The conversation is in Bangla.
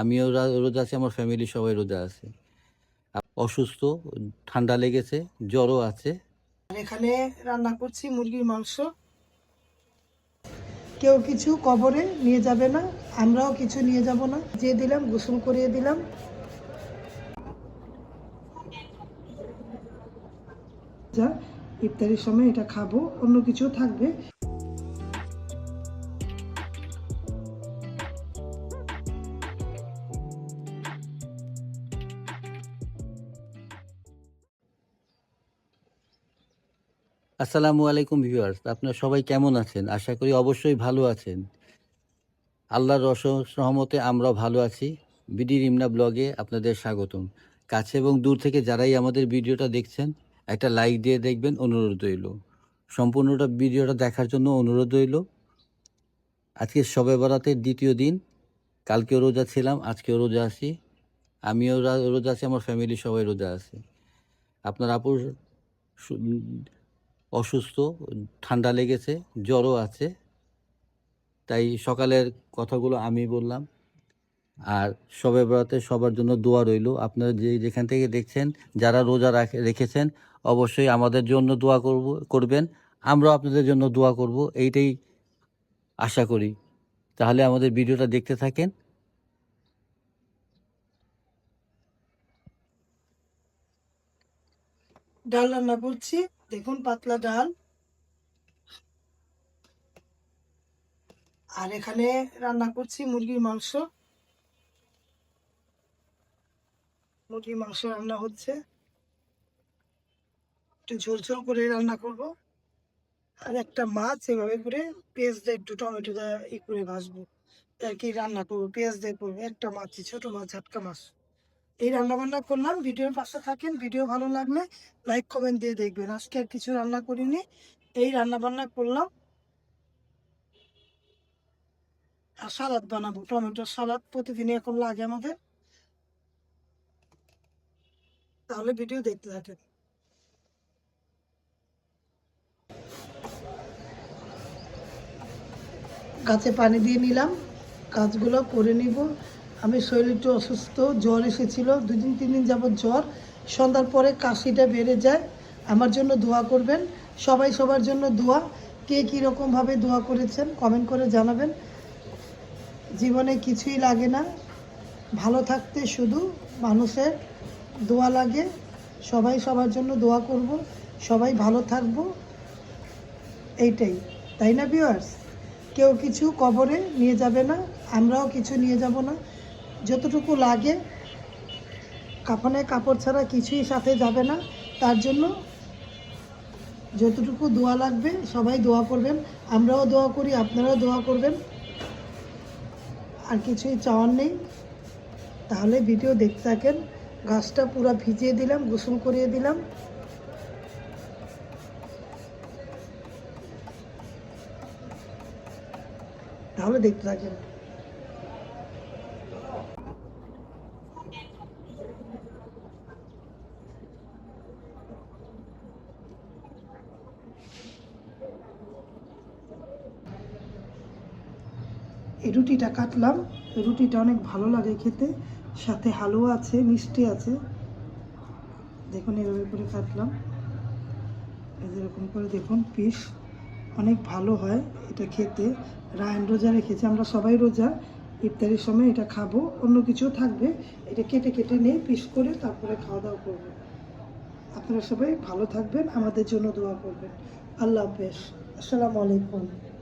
আমিও রোজা আছি, আমার ফ্যামিলি সবাই রোজা আছে। অসুস্থ, ঠান্ডা লেগেছে, জ্বরও আছে। এখানে রান্না করছি মুরগির মাংস। কেউ কিছু কবরে নিয়ে যাবে না, আমরাও কিছু নিয়ে যাব না। যে দিলাম, গোসল করিয়ে দিলাম। যা, ইফতারির সময় এটা খাব, অন্য কিছু থাকবে। আসসালামু আলাইকুম ভিউয়ার্স, আপনারা সবাই কেমন আছেন? আশা করি অবশ্যই ভালো আছেন। আল্লাহর রস সহমতে আমরাও ভালো আছি। বিডি রিমনা ব্লগে আপনাদের স্বাগতম। কাছে এবং দূর থেকে যারাই আমাদের ভিডিওটা দেখছেন, একটা লাইক দিয়ে দেখবেন, অনুরোধ রইল। সম্পূর্ণটা ভিডিওটা দেখার জন্য অনুরোধ রইল। আজকে শবে বরাতের দ্বিতীয় দিন। কালকেও রোজা ছিলাম, আজকেও রোজা আছি। আমিও রোজা আছি, আমার ফ্যামিলি সবাই রোজা আছে। আপনার আপুর অসুস্থ, ঠান্ডা লেগেছে, জ্বরও আছে। তাই সকালের কথাগুলো আমি বললাম। আর সবে বেড়াতে সবার জন্য দোয়া রইল। আপনারা যে যেখান থেকে দেখছেন, যারা রোজা রাখে, রেখেছেন, অবশ্যই আমাদের জন্য দোয়া করব, করবেন। আমরাও আপনাদের জন্য দোয়া করব। এইটাই আশা করি। তাহলে আমাদের ভিডিওটা দেখতে থাকেন। ডাল রান্না করছি। দেখুন, পাতলা ডাল। আর এখানে রান্না করছি মুরগির মাংস। মুরগির মাংস রান্না হচ্ছে। একটু ঝোল ঝোল করে রান্না করব। আর একটা মাছ এভাবে করে পেঁয়াজ দিয়ে, একটু টমেটো দিয়ে ই করে ভাজবো। আর কি রান্না করব, পেঁয়াজ দিয়ে করব। একটা মাছ ছোট মাছ ঝাটকা মাছ। এই রান্না বান্না করলাম। ভিডিওর পাশে থাকেন, ভিডিও ভালো লাগলে লাইক, কমেন্ট দিয়ে দেখবেন। আজকে আর কিছু রান্না করিনি, এই রান্না বান্না করলাম। আর সালাদ বানাবো টমেটোর সালাদ প্রতিদিনই এখন লাগে আমাদের। তাহলে ভিডিও দেখতে থাকেন। গাছে পানি দিয়ে নিলাম কাজগুলো করে নিব। আমি শরীর একটু অসুস্থ, জ্বর এসেছিল, দুদিন তিন দিন যাবৎ জ্বর। সন্ধ্যার পরে কাশিটা বেড়ে যায়। আমার জন্য দোয়া করবেন। সবাই সবার জন্য দোয়া। কে কীরকমভাবে দোয়া করেছেন কমেন্ট করে জানাবেন। জীবনে কিছুই লাগে না। ভালো থাকতে শুধু মানুষের দোয়া লাগে। সবাই সবার জন্য দোয়া করব। সবাই ভালো থাকব। এইটাই। তাই না ভিউয়ার্স কেউ কিছু কবরে নিয়ে যাবে না। আমরাও কিছু নিয়ে যাব না। যতটুকু লাগে, কাফনে কাপড় ছাড়া কিছুই সাথে যাবে না। তার জন্য যতটুকু দোয়া লাগবে, সবাই দোয়া করবেন। আমরাও দোয়া করি, আপনারাও দোয়া করবেন। আর কিছুই চাওয়ার নেই। তাহলে ভিডিও দেখতে থাকেন। গাছটা পুরো ভিজিয়ে দিলাম, গোসল করিয়ে দিলাম। তাহলে দেখতে থাকেন। এই রুটিটা কাটলাম। রুটিটা অনেক ভালো লাগে খেতে। সাথে হালুয়া আছে, মিষ্টি আছে। দেখুন, এভাবে করে কাটলাম। এরকম করে দেখুন, পিস। অনেক ভালো হয় এটা খেতে। রায়ন রোজা রেখেছে, আমরা সবাই রোজা। ইফতারির সময় এটা খাব, অন্য কিছু থাকবে। এটা কেটে কেটে নিয়ে পিস করে তারপরে খাওয়া দাওয়া করব। আপনারা সবাই ভালো থাকবেন, আমাদের জন্য দোয়া করবেন। আল্লাহ হাফেজ। আসসালামু আলাইকুম।